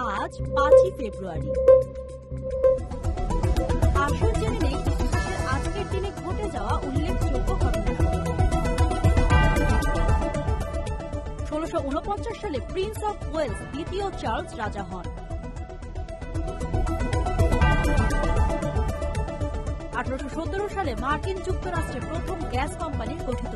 আজ পাঁচই ফেব্রুয়ারি। আসল জেনে নেই আজকের দিনে ঘটে যাওয়া উল্লেখযোগ্য ঘটনা। ষোলশো উনপঞ্চাশ সালে প্রিন্স অফ ওয়েলস দ্বিতীয় চার্লস রাজা হন। আঠারোশো সতেরো সালে মার্কিন যুক্তরাষ্ট্রে প্রথম গ্যাস কোম্পানি গঠিত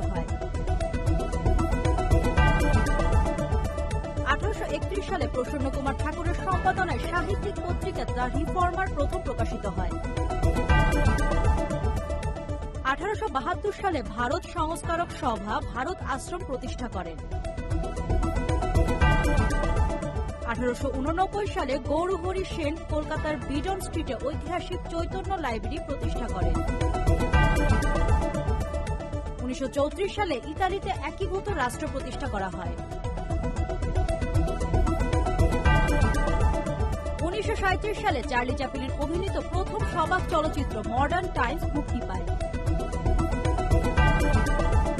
সালে প্রসন্ন কুমার ঠাকুরের সম্পাদনায় সাহিত্যিক পত্রিকা দ্য রিফর্মার প্রথম প্রকাশিত হয়। আঠারোশো বাহাত্তর সালে ভারত সংস্কারক সভা ভারত আশ্রম প্রতিষ্ঠা করেন। আঠারোশো উননব্বই সালে গৌরহরি সেন কলকাতার বিডন স্ট্রিটে ঐতিহাসিক চৈতন্য লাইব্রেরি প্রতিষ্ঠা করেন। উনিশশো চৌত্রিশ সালে ইতালিতে একীভূত রাষ্ট্র প্রতিষ্ঠা করা হয়। সালে চার্লি চ্যাপলিন অভিনীত প্রথম সবাক চলচ্চিত্র মডার্ন টাইমস মুক্তি পায়।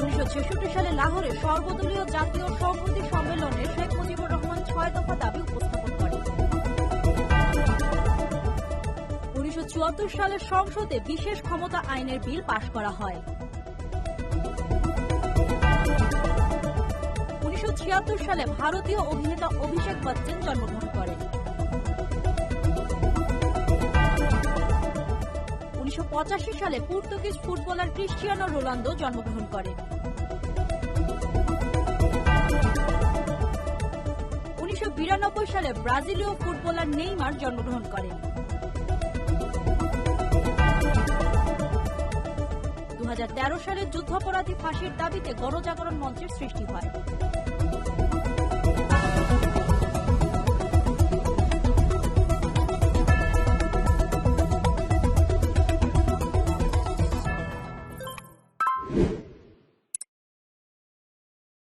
উনিশশো ছেষট্টি সালে লাহোরে সর্বদলীয় জাতীয় সংহতি সম্মেলনে শেখ মুজিবুর রহমান ছয় দফা দাবি উপস্থাপন করেন। উনিশশো সালের সংসদে বিশেষ ক্ষমতা আইনের বিল পাশ করা হয়। উনিশশো ছিয়াত্তর সালে ভারতীয় অভিনেতা অভিষেক বচ্চন জন্মগ্রহণ করেন। উনিশশো সালে পর্তুগিজ ফুটবলার ক্রিস্টিয়ানো রোনালদো জন্মগ্রহণ করেন উনিশশো বিরানব্বই সালে ব্রাজিলীয় ফুটবলার নেইমার জন্মগ্রহণ করেন দু সালে যুদ্ধাপরাধী ফাঁসির দাবিতে গণজাগরণ মঞ্চের সৃষ্টি হয়। you.